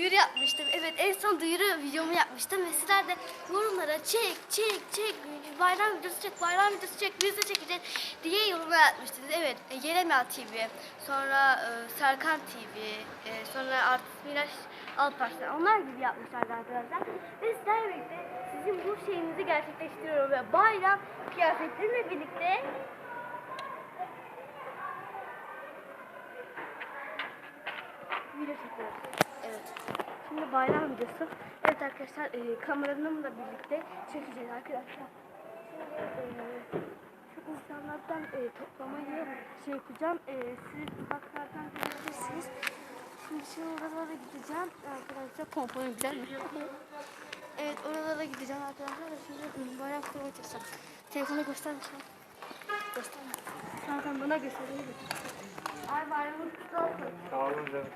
duyuru yapmıştım. Evet en son duyuru videomu yapmıştım. Ve sizler de yorumlara çek çek çek bayram videosu çek bayram videosu çek biz de çekeceğiz diye yorumlar atmıştınız. Evet e, Yeremel TV sonra e, Serkan TV e, sonra Artist Miraç Alparslan onlar gibi yapmışlardı arkadaşlar. Ve sizlerle birlikte sizin bu şeyinizi gerçekleştiriyorum ve bayram kıyafetlerimle birlikte video çekiyoruz. Evet. Şimdi bayram videosu. Evet arkadaşlar e, kameramla birlikte çekeceğiz arkadaşlar. Şimdi e, şu insanlardan e, toplamayı şey yapacağım. E, siz uzaklardan görebilirsiniz. Şimdi şimdi oralara gideceğim. Arkadaşlar pomponum güzel mi? evet oralara gideceğim arkadaşlar. Şimdi bayram kutlamayı çalışacağım. Telefonu göstermişim. Gösterme. Zaten bana gösteriyor. Ay bayramın kutlu olsun. Sağ olun canım.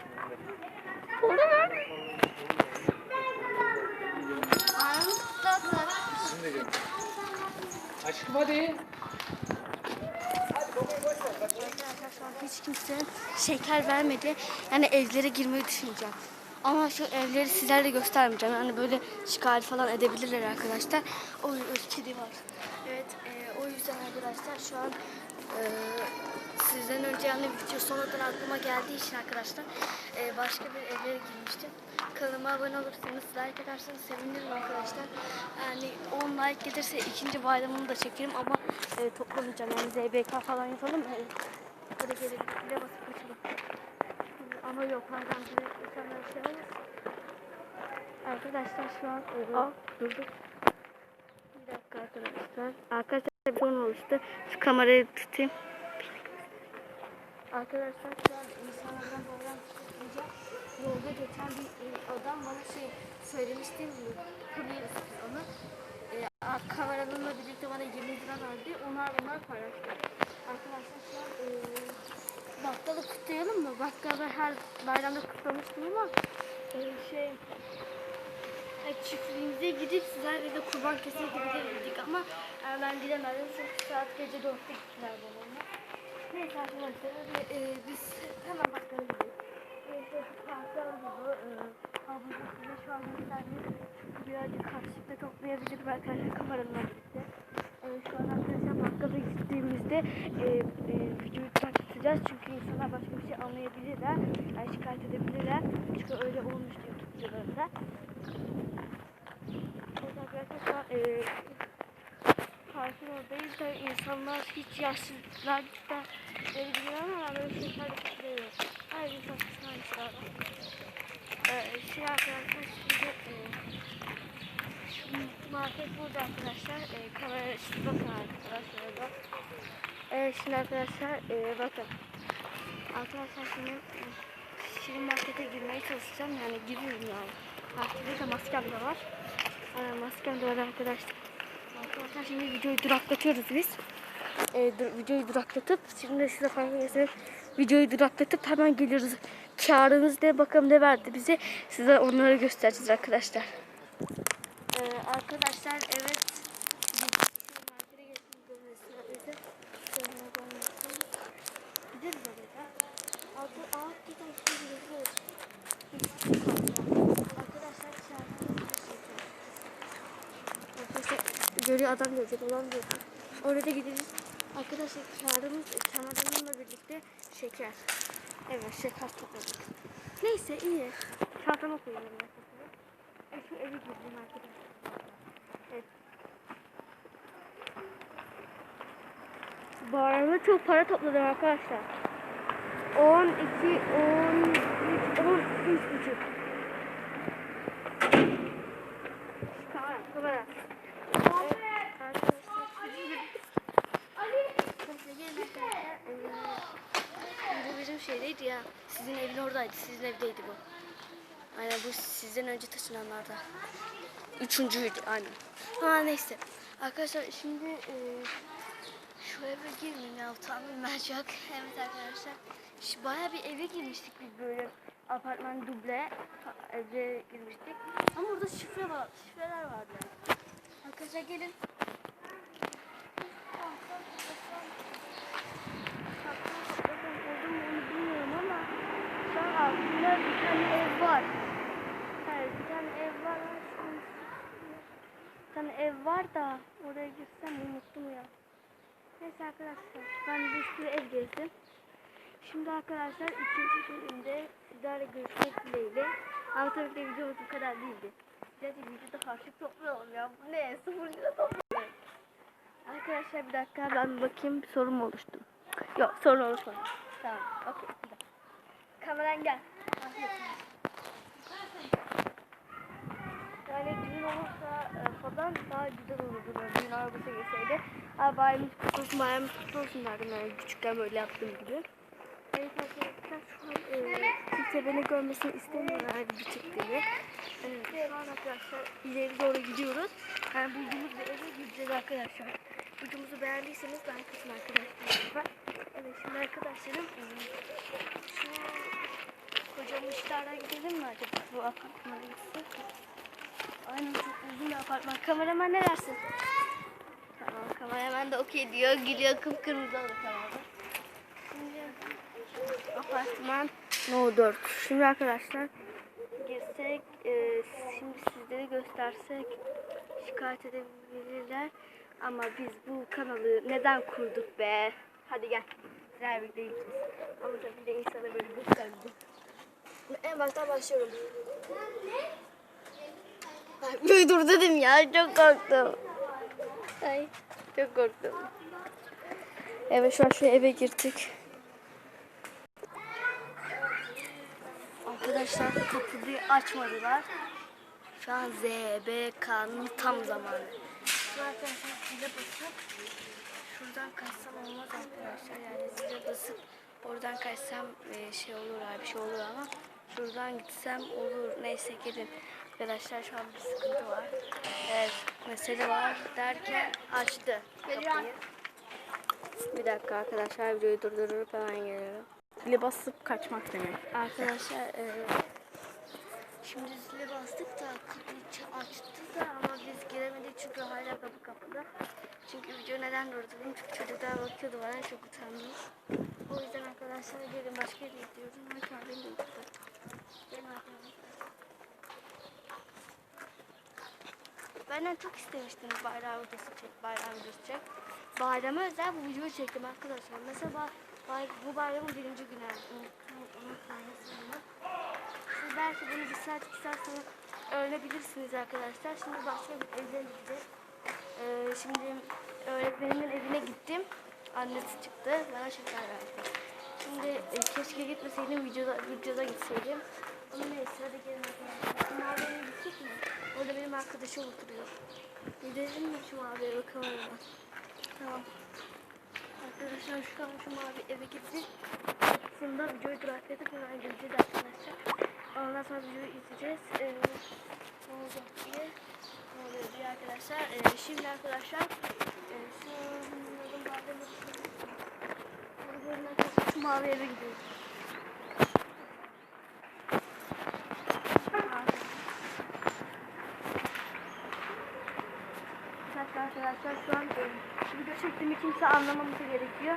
Aşkım hadi. Hiç kimse şeker vermedi. Yani evlere girmeyi düşüneceğim. Ama şu evleri sizlerle göstermeyeceğim. Yani böyle şikayet falan edebilirler arkadaşlar. O kedi var. Evet e, o yüzden arkadaşlar şu an e, yani video sonradan aklıma geldiği için arkadaşlar e, başka bir evlere girmiştim. Kanalıma abone olursanız like ederseniz sevinirim arkadaşlar. Yani 10 like gelirse ikinci bayramını da çekerim ama e, toplamayacağım. Yani ZBK falan yapalım. E, Böyle gelip bile basıp kaçalım. Ama yok pardon şey. Arkadaşlar şu an e, Aa, durduk. Bir dakika arkadaşlar. Arkadaşlar bir sorun oluştu. Şu kamerayı tutayım. Arkadaşlar şu an insanlardan bayram tutmayacağım. Yolda geçen bir e, adam bana şey söylemişti. Kuryeyiz onu. E, a- kameralarımla birlikte bana 20 lira verdi. Onlar bunlar paylaştı. Arkadaşlar şu an e, bakkalı kutlayalım mı? Bakkalı her bayramda kutlamıştım ama e, şey e, çiftliğimize gidip sizlerle de kurban keseye gidebilirdik ama e, ben gidemedim çünkü saat gece 4'te gittiler babamla. Neyse arkadaşlar e, e, biz hemen gidelim. Neyse parklar gibi e, ablamın size şu an gösterdiğim birazcık karşılıkta toplayabilirim arkadaşlar kameramla birlikte. E, şu an arkadaşlar bakkala gittiğimizde e, e, videoyu tartışacağız çünkü insanlar başka bir şey anlayabilirler. Yani şikayet edebilirler. Çünkü öyle olmuştu YouTube videolarında. Evet arkadaşlar şu an e, parkın oradayız da insanlar hiç yaşlılar da verebiliyor ama ben böyle şeyler yapıyorum. Her insan kısmına bir şey var. Ee, şey arkadaşlar şimdi e, market burada arkadaşlar. E, kamera şimdi bakın arkadaşlar orada. Evet şimdi arkadaşlar e, bakın. Arkadaşlar şimdi e, şimdi markete girmeye çalışacağım yani giriyorum yani. Markette de maskem de var. Ee, maskem de var arkadaşlar. Şimdi videoyu duraklatıyoruz biz. Ee, dur- videoyu duraklatıp şimdi size ederseniz videoyu duraklatıp hemen geliyoruz. Karımız ne bakalım ne verdi bize. Size onları göstereceğiz arkadaşlar. Ee, arkadaşlar evet. Biz şu markete geçtik, görmesine bize. Şöyle bakın. Gideriz oraya. Altı, altı da şimdi gidiyoruz. Arkadaşlar dışarıdan bir şey yapıyoruz. Arkadaşlar görüyor adam gelecek olan diyor. Orada gideceğiz. Arkadaşlar çağrımız çamadanımla birlikte şeker. Evet şeker topladık. Neyse iyi. Çantama koyuyorum arkadaşlar. E, şu eve girdim arkadaşlar. Evet. Bayramda çok para topladım arkadaşlar. 12, 13, 13 buçuk. Kamera, kamera. Evet, arkadaşlar şimdi Arkadaşlar gelin arkadaşlar. Ee, Bu bizim şeydeydi ya. Sizin evin oradaydı. Sizin evdeydi bu. Aynen bu sizden önce taşınanlarda. Üçüncüydü aynen. Ha neyse. Arkadaşlar şimdi e, şu eve girmeyeyim ya utanmayacak. Evet arkadaşlar. Şu bayağı bir eve girmiştik biz böyle apartman duble eve girmiştik. Ama orada şifre var, şifreler vardı. Arkadaşlar gelin. Aa, burada bir tane ev var. Hayır, bir tane ev var. Bir tane ev var da oraya gitsem unuttum ya. Neyse arkadaşlar, ben bir sürü ev gezdim. Şimdi arkadaşlar ikinci bölümde sizlerle görüşmek dileğiyle. Ama tabii ki videomuz bu kadar değildi. Gerçi videoda harçlık toplayalım ya. Bu ne? Sıfır lira toplayalım. Arkadaşlar bir dakika ben bakayım bir sorun oluştu? Yok sorun oluşmadı. Tamam. Okey. Kameran gel. Yani düğün olursa e, falan daha güzel olurdu böyle düğün arabası gelseydi. Abi bayramımız kutlu olsun, bayramımız kutlu olsun derdim yani küçükken böyle yaptığım gibi. Evet arkadaşlar şu an e, kimse beni görmesini istemiyor yani bir çıktığını. Evet şu an arkadaşlar ileri doğru gidiyoruz. Yani bulduğumuz bir eve gideceğiz arkadaşlar. Videomuzu beğendiyseniz like atın arkadaşlar. Evet şimdi arkadaşlarım şu kocam işlerden gidelim mi acaba bu apartmana gitsek? Aynen çok uzun bir apartman. Kameraman ne dersin? Tamam kameraman da okey diyor. Gülüyor kıpkırmızı oldu kamerada. Şimdi apartman No 4. Şimdi arkadaşlar girsek e, şimdi sizlere göstersek şikayet edebilirler. Ama biz bu kanalı neden kurduk be? Hadi gel. Güzel bir değil. Ama tabii de insana böyle gösterdi. En baştan başlıyorum. Ay, dur dedim ya çok korktum. Ay çok korktum. Evet şu an şu eve girdik. Arkadaşlar kapıyı açmadılar. Şu an ZBK'nın tam zamanı. Arkadaşlar size basıp şuradan kaçsam olmaz arkadaşlar. Yani size basıp oradan kaçsam şey olur abi şey olur ama şuradan gitsem olur. Neyse gidin. Arkadaşlar şu an bir sıkıntı var. Evet mesele var derken açtı kapıyı. Bir dakika arkadaşlar videoyu durdurup hemen geliyorum. Zile basıp kaçmak demek. Arkadaşlar e, şimdi zile bastık da kapıyı açtı da ama biz giremedik çünkü hala kapı kapalı. Çünkü video neden durdurdum? Çünkü çocuklar bakıyordu bana çok utandım. O yüzden arkadaşlar gelin başka yere gidiyoruz. Ama kahveni de arkadaşlar. Benden çok istemiştiniz bayram videosu çek, bayram videosu çek. Bayrama özel bu videoyu çektim arkadaşlar. Mesela bu bayramın birinci günü. Unutmayın belki bunu bir saat iki saat sonra öğrenebilirsiniz arkadaşlar. Şimdi bir evde gideceğiz. Ee, şimdi öğretmenimin evine gittim. Annesi çıktı. Bana şeker verdi. Şimdi e, keşke gitmeseydim videoda, videoda gitseydim. Ama neyse hadi gelin arkadaşlar. Mavi'ye gittik mi? Orada benim arkadaşım oturuyor. Gidelim mi şu maviye bakalım. Tamam. Arkadaşlar şu an şu mavi eve gittik. Sonra videoyu duraklayıp hemen geleceğiz arkadaşlar. Ondan sonra videoyu izleyeceğiz. Ee, ne olacak diye. Ne oluyor diye arkadaşlar. Ee, şimdi arkadaşlar e, şu şu mavi eve gidiyoruz. Arkadaşlar şu an e, video çektiğimi kimse anlamaması gerekiyor.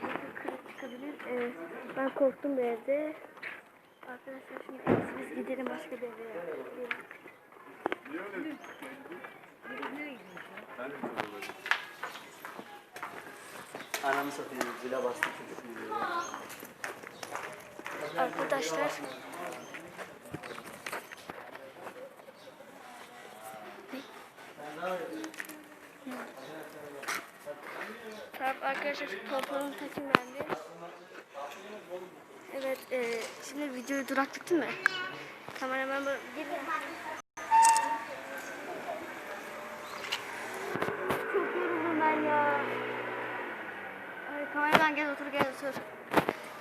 Çünkü kırık çıkabilir. E, ben korktum evde. Arkadaşlar şimdi en biz gidelim başka bir eve. Ananı satayım zile çocuk uyuyor. Arkadaşlar Tamam arkadaşlar takayım ben bir. Evet e, şimdi videoyu duraktık değil mi? Kameraman Gidin. Çok yoruldum ben ya. Ay, kameraman gel otur gel otur.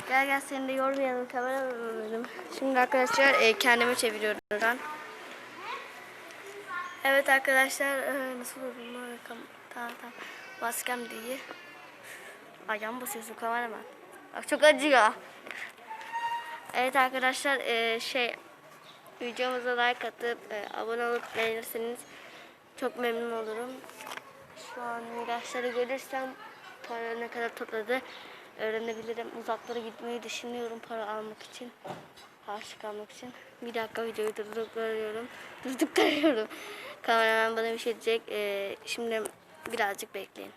Gel gel seni de yormayalım kameraman benim. Şimdi arkadaşlar e, kendimi çeviriyorum ben. Evet arkadaşlar e, nasıl kam- Tamam tamam. Maskem de iyi. Ayağımı basıyorsun kameraman. Bak çok acıyor. Evet arkadaşlar e, şey videomuza like atıp e, abone olup beğenirseniz çok memnun olurum. Şu an ilaçları görürsem para ne kadar topladı öğrenebilirim. Uzaklara gitmeyi düşünüyorum para almak için. Harçlık almak için. Bir dakika videoyu durduruyorum. Durduruyorum. Kameraman bana bir şey diyecek. Ee, şimdi birazcık bekleyin.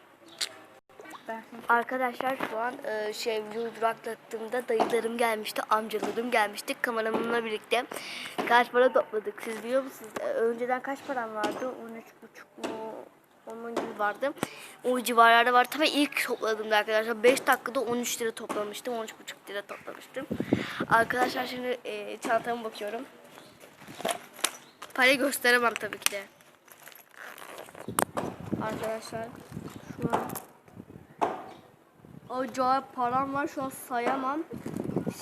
Arkadaşlar şu an e, şey videoyu duraklattığımda dayılarım gelmişti, amcalarım gelmişti. Kameramanımla birlikte kaç para topladık siz biliyor musunuz? E, önceden kaç param vardı? 13,5 mu? Onun gibi vardı. O civarlarda vardı. Tabii ilk topladığımda arkadaşlar 5 dakikada 13 lira toplamıştım. 13,5 lira toplamıştım. Arkadaşlar şimdi e, çantama bakıyorum. Parayı gösteremem tabii ki de. Arkadaşlar şu an acayip param var şu an sayamam.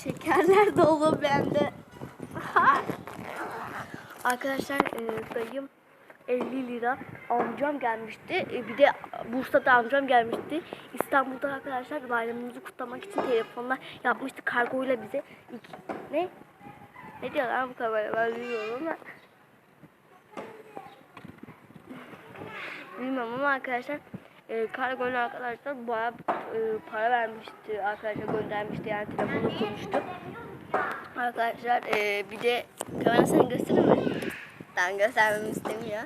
Şekerler dolu bende. Arkadaşlar e, dayım 50 lira amcam gelmişti. E, bir de Bursa'da amcam gelmişti. İstanbul'da arkadaşlar bayramımızı kutlamak için telefonla yapmıştı kargoyla bize. İki, ne? Ne diyor lan bu kamera ben bilmiyorum ama. Bilmiyorum ama arkadaşlar e, kargoyla arkadaşlar bayağı e, para vermişti arkadaşlar göndermişti yani telefonla konuştuk. Arkadaşlar e, bir de kamerasını gösterir mi? Ben göstermemi istemiyor.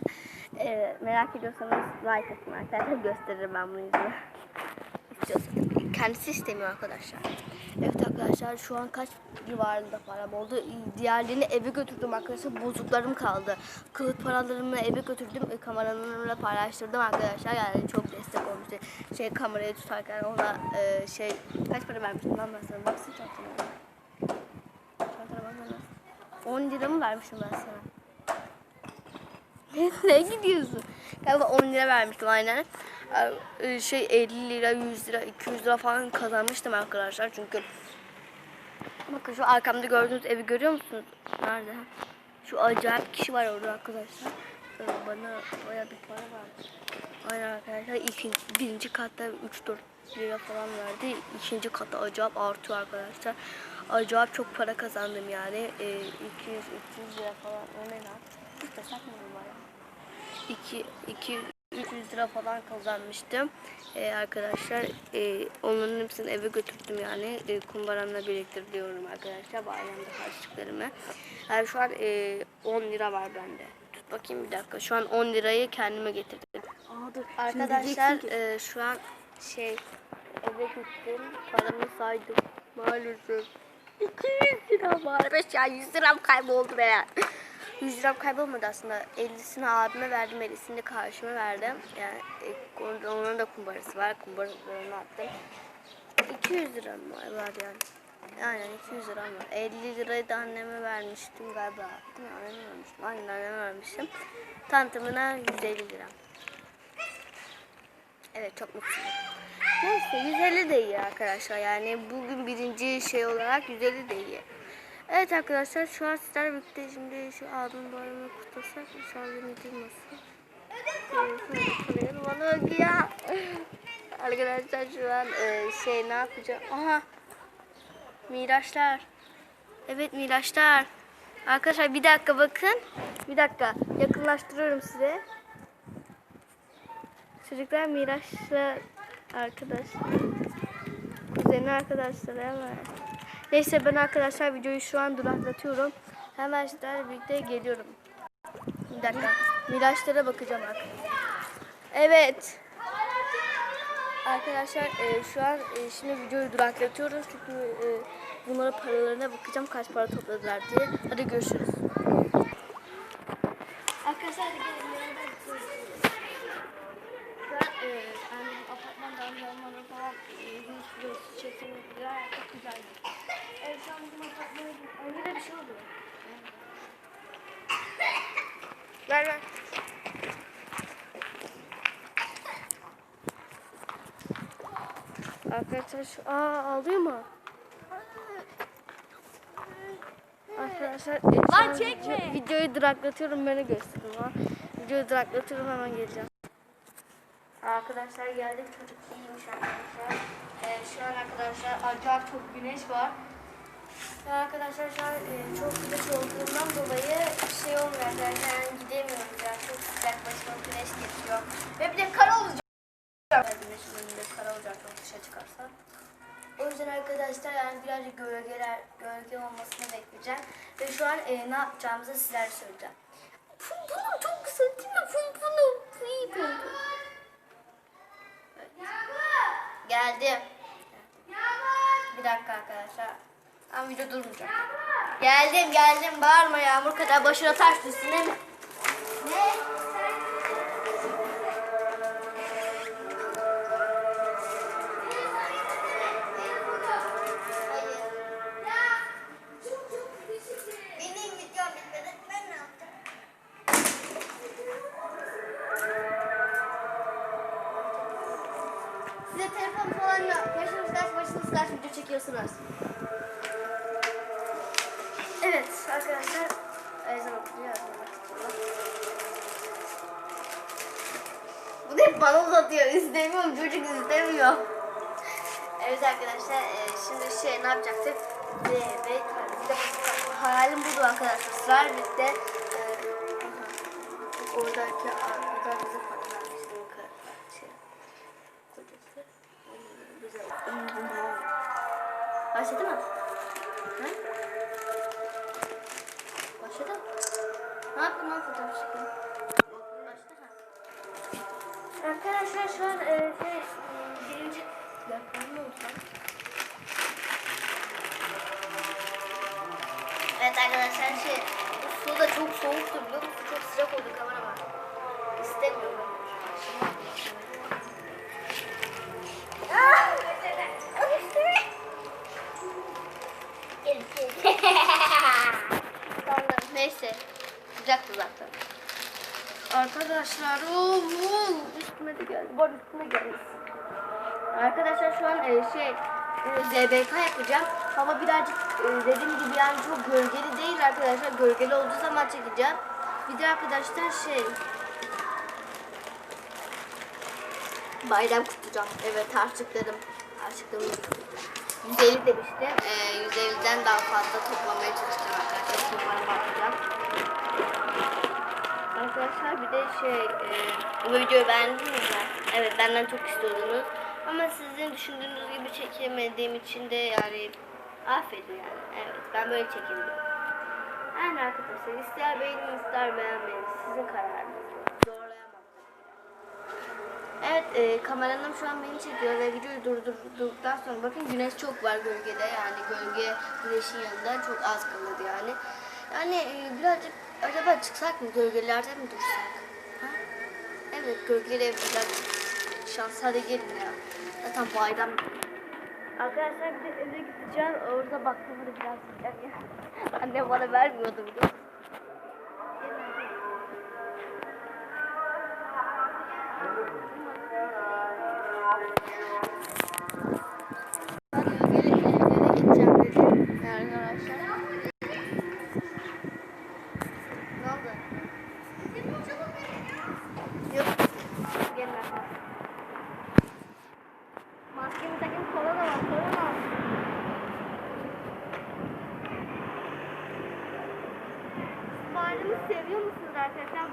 E, merak ediyorsanız like atın arkadaşlar gösteririm ben bunu yüzüne. İstiyorsanız. Kendisi istemiyor arkadaşlar. Evet arkadaşlar şu an kaç civarında param oldu. Diğerlerini eve götürdüm arkadaşlar. Bozuklarım kaldı. Kılık paralarımı eve götürdüm. E, kameralarımla paylaştırdım arkadaşlar. Yani çok destek olmuştu. Şey kamerayı tutarken ona e, şey kaç para vermiştim lan ben sana. Baksana çantama. Çantana baksana. 10 lira mı vermiştim ben sana? ne gidiyorsun? Galiba 10 lira vermiştim aynen. Ee, Şey 50 lira, 100 lira, 200 lira falan kazanmıştım arkadaşlar çünkü. Bakın şu arkamda gördüğünüz evi görüyor musunuz? Nerede? Şu acayip kişi var orada arkadaşlar. Ee, Bana baya bir para verdi. Aynen arkadaşlar. İkinci, birinci katta 3-4 lira falan verdi. İkinci katta acayip artıyor arkadaşlar. Acayip çok para kazandım yani. Ee, 200-300 lira falan. O ne lan? De sakmadım bana. 2 2 300 lira falan kazanmıştım. Ee, arkadaşlar e, onların hepsini eve götürdüm yani. E, kumbaramla biriktiriyorum arkadaşlar bayramda harçlıklarımı. Yani şu an e, 10 lira var bende. Tut bakayım bir dakika. Şu an 10 lirayı kendime getirdim. Aa, dur. Arkadaşlar e, şu an şey eve gittim. Paramı saydım. Maalesef. 200 lira var. Ya 100 liram kayboldu be. 100 liram kaybolmadı aslında. 50'sini abime verdim. 50'sini de karşıma verdim. Yani e, onun da kumbarası var. Kumbaralarını attım. 200 liram var var yani. Aynen 200 liram var. 50 lirayı da anneme vermiştim galiba. Değil mi? Anneme vermiştim. Aynen anneme vermiştim. Tantamına 150 lira. Evet çok mutluyum. Neyse 150 de iyi arkadaşlar. Yani bugün birinci şey olarak 150 de iyi. Evet arkadaşlar şu an sizlerle birlikte şimdi şu abim bayramını kutlasak inşallah duymasın. Ee, Bana bak ya. Arkadaşlar şu an e, şey ne yapacağım? Aha. Miraçlar. Evet Miraçlar. Arkadaşlar bir dakika bakın. Bir dakika yakınlaştırıyorum size. Çocuklar Miraç'la arkadaşlar. Kuzeni arkadaşlar hemen. Neyse ben arkadaşlar videoyu şu an duraklatıyorum. Hemen sizlerle birlikte geliyorum. Bir dakika. Miraçlara bakacağım bak. Evet. Arkadaşlar e, şu an e, şimdi videoyu duraklatıyoruz çünkü e, bunlara paralarına bakacağım kaç para topladılar diye. Hadi görüşürüz. Arkadaşlar e, yani apartmanda amcamlara falan e, çekimler çok güzeldi. Evet şu an bizim bir şey oluyor. Ver ver. Arkadaşlar şu aa ağlıyor mu? Arkadaşlar e, şu an video- videoyu duraklatıyorum beni gösterin ha. Videoyu duraklatıyorum hemen geleceğim. Arkadaşlar geldik çocuk iyiymiş arkadaşlar. Ee, şu an arkadaşlar acayip çok güneş var. Ve arkadaşlar şu an e, çok güneş olduğundan dolayı şey olmuyor arkadaşlar yani gidemiyoruz yani çok sıcak başıma güneş geçiyor. Ve bir de kar olacak. Güneşin önünde kar olacak çok dışa çıkarsa. O yüzden arkadaşlar yani birazcık gölgeler, gölge olmasını bekleyeceğim. Ve şu an e, ne yapacağımızı sizlere söyleyeceğim. Bu- Bunun çok saçını pomponu. İyi pompon. Geldim. Bir dakika arkadaşlar. Video durmayacak. Geldim geldim bağırma yağmur kadar başına taş düşsün değil mi? Bana uzatıyor. İstemiyorum. Çocuk istemiyor. Evet arkadaşlar. e, şimdi şey ne yapacaktık? Ve, ve de hayalim buydu arkadaşlar. Sırar bitti. E. Oradaki arkadan Arkadaşlar şu an e, şey e, ZBK yapacağım. Hava birazcık e, dediğim gibi yani çok gölgeli değil arkadaşlar. Gölgeli olduğu zaman çekeceğim. Bir de arkadaşlar şey bayram kutlayacağım. Evet harçlıklarım. Harçlıklarım 150 demiştim. Ee, 150'den daha fazla toplamaya çalışacağım arkadaşlar. Numaramı bakacağım. Arkadaşlar bir de şey, e, bu videoyu beğendiniz mi? Evet benden çok istiyordunuz. Ama sizin düşündüğünüz gibi çekemediğim için de yani affedin yani. Evet ben böyle çekildim. Yani arkadaşlar ister beğenin ister beğenmeyin. Sizin kararınız. Zorlayamam. Evet e, kameranım şu an beni çekiyor ve videoyu durdurduktan sonra bakın güneş çok var gölgede yani gölge güneşin yanında çok az kalır yani. Yani e, birazcık acaba çıksak mı gölgelerde mi dursak? Ha? Evet gölgeli ev birazcık şans hadi gelin ya. Zaten bayram. Arkadaşlar bir de eve gideceğim. Orada baktığımda biraz yiyeceğim ya. Annem bana vermiyordu biliyor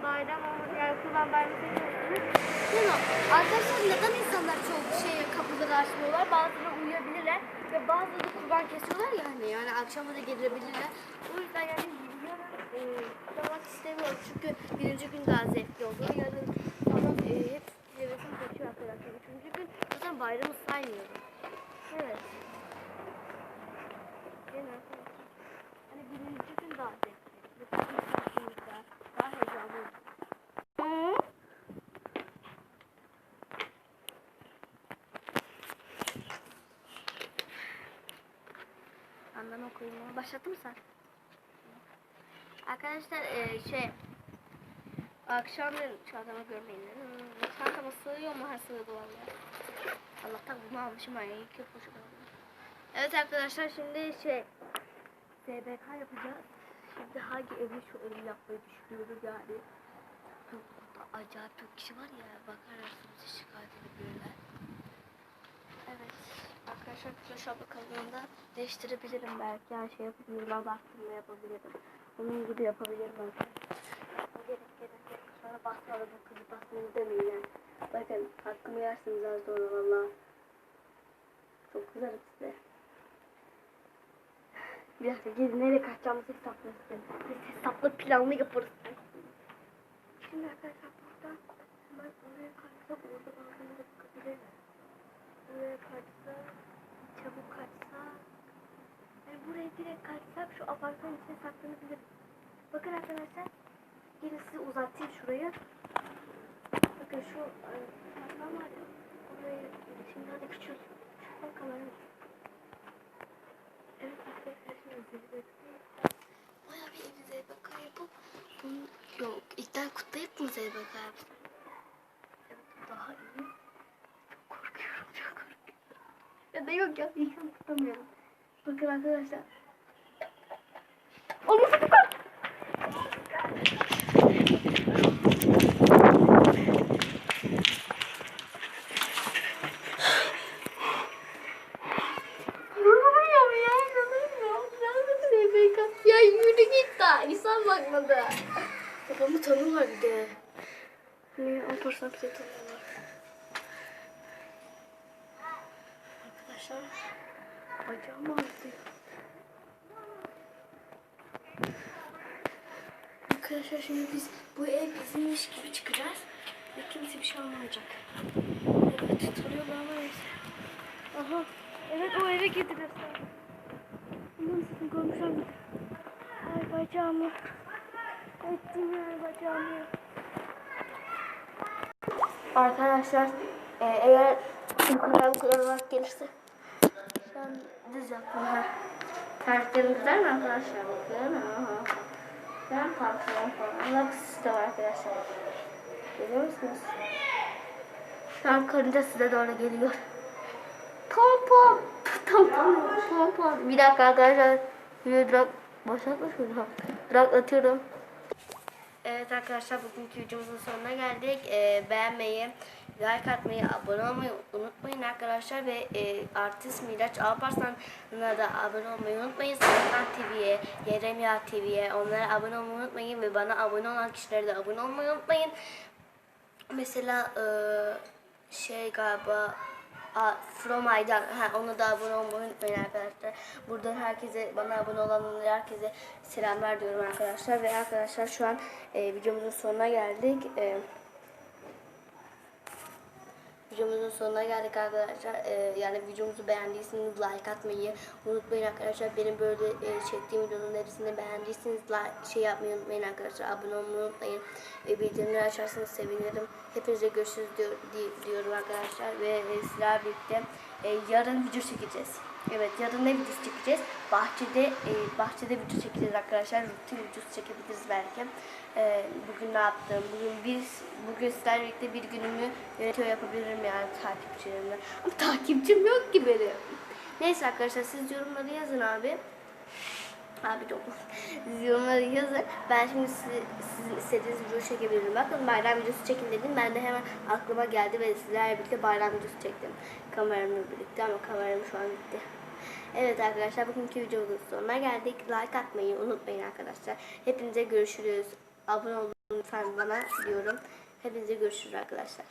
Bayram olması yani kurban bayramı? Değil mi? Arkadaşlar neden insanlar çok şey kapıları açmıyorlar? Bazıları uyuyabilirler ve bazıları kurban kesiyorlar ya hani yani akşama da gelebilirler. O yüzden yani yarın e, kutlamak istemiyorum çünkü birinci gün daha zevkli oluyor. Yarın sabah e, hep hevesim kaçıyor arkadaşlar. Üçüncü gün zaten bayramı saymıyorum. Evet. Arkadaşlar? Hani birinci gün daha zevkli. İkinci gün daha, daha heyecanlı. Hı? Anlam okuyayım. Başlattın mı sen? Arkadaşlar e, şey akşam çantamı görmeyin. Hmm, Çantama sığıyor mu? Ha sığdı vallahi. Allah'tan bunu almışım ben. İyi ki kaldı. Evet arkadaşlar şimdi şey SBK yapacağız. Şimdi hangi evi şu evi yapmayı düşünüyoruz yani. Burada acayip çok kişi var ya bakarsınız şikayet edebilirler. Arkadaşlar Photoshop kanalında değiştirebilirim belki. Her şey yapabilirim. Baktığımda yapabilirim. Onun gibi yapabilirim arkadaşlar. Sonra basmalı bu kızı basmalı demeyin yani. Bakın hakkımı yersiniz az sonra valla. Çok kızarım size. Bir dakika gelin nereye kaçacağımızı hesaplayalım. Biz hesapla planlı yaparız. Şimdi arkadaşlar buradan hemen oraya kaçsa orada bazılarına bakabilir. Buraya kaçsa, çabuk kaçsa. Yani buraya direkt kaçsak şu apartmanın içine saklanabilirim. Bakın arkadaşlar. Gelin size uzatayım şurayı. Bakın şu e, apartman var ya. Orayı şimdi hadi küçült. Şuradan kameramı. Evet arkadaşlar şimdi izleyelim. Bayağı bir evi ZBK yapıp yok ilkten kutlayıp ZBK yapsın? Evet daha iyi. Da yok ya ilkten kutlamıyorum. Bakın arkadaşlar. Onu sakın Inanamıyorum ya, yürü git daha. İnsan bakmadı. Babamı tanıyorlar bir de. Ne yaparsan bir de tanıyorlar. Arkadaşlar şimdi biz bu ev bizimmiş gibi çıkacağız. Ve kimse bir şey anlamayacak. Evet, tanıyorlar ama neyse. Aha. Evet o eve girdiler. Bunun sesini görmüşler mi? Ay bacağımı. Ettim ya bacağımı. Arkadaşlar e, eğer yukarıdan kullanarak gelirse şu an düz yaptım ha. Terliklerim güzel mi arkadaşlar? Bakın. Aha. Ben pantolon falan. Lux da var arkadaşlar. Görüyor musunuz? An karınca size doğru geliyor. Pompon. Tampon. Pompon. Bir dakika arkadaşlar. Durak. Başlatmış mıydı? Duraklatıyorum. Evet arkadaşlar bugünkü videomuzun sonuna geldik. Ee, beğenmeyi, like atmayı, abone olmayı unutmayın arkadaşlar. Ve e, artist Miraç Alparslan'a da abone olmayı unutmayın. Serkan TV'ye, Yeremya TV'ye onlara abone olmayı unutmayın. Ve bana abone olan kişilere de abone olmayı unutmayın. Mesela e, şey galiba From Aydan, ha, ona da abone olmayı unutmayın arkadaşlar. Buradan herkese, bana abone olanlara herkese selamlar diyorum arkadaşlar. Ve arkadaşlar şu an e, videomuzun sonuna geldik. E, videomuzun sonuna geldik arkadaşlar. E, yani videomuzu beğendiyseniz like atmayı unutmayın arkadaşlar. Benim böyle e, çektiğim videonun hepsini beğendiyseniz like, şey yapmayı unutmayın arkadaşlar. Abone olmayı unutmayın. Ve bildirimleri açarsanız sevinirim. Hepinize görüşürüz diyor, di- diyorum arkadaşlar. Ve e, sizlerle birlikte e, yarın video çekeceğiz. Evet yarın ne videosu çekeceğiz? Bahçede e, bahçede video çekeceğiz arkadaşlar. Rutin videosu çekebiliriz belki. E, bugün ne yaptım? Bugün bir bugün sizlerle birlikte bir günümü yönetiyor yapabilirim yani takipçilerimle. Ama takipçim yok ki benim. Neyse arkadaşlar siz yorumları yazın abi. Abi çok Siz yorumları yazın. Ben şimdi sizi, sizin istediğiniz video çekebilirim. Bakın bayram videosu çekin dedim. Ben de hemen aklıma geldi ve sizlerle birlikte bayram videosu çektim. Kameramla birlikte ama kameram şu an gitti. Evet arkadaşlar bugünkü videomuzun sonuna geldik. Like atmayı unutmayın arkadaşlar. Hepinize görüşürüz. Abone olun lütfen bana diyorum. Hepinize görüşürüz arkadaşlar.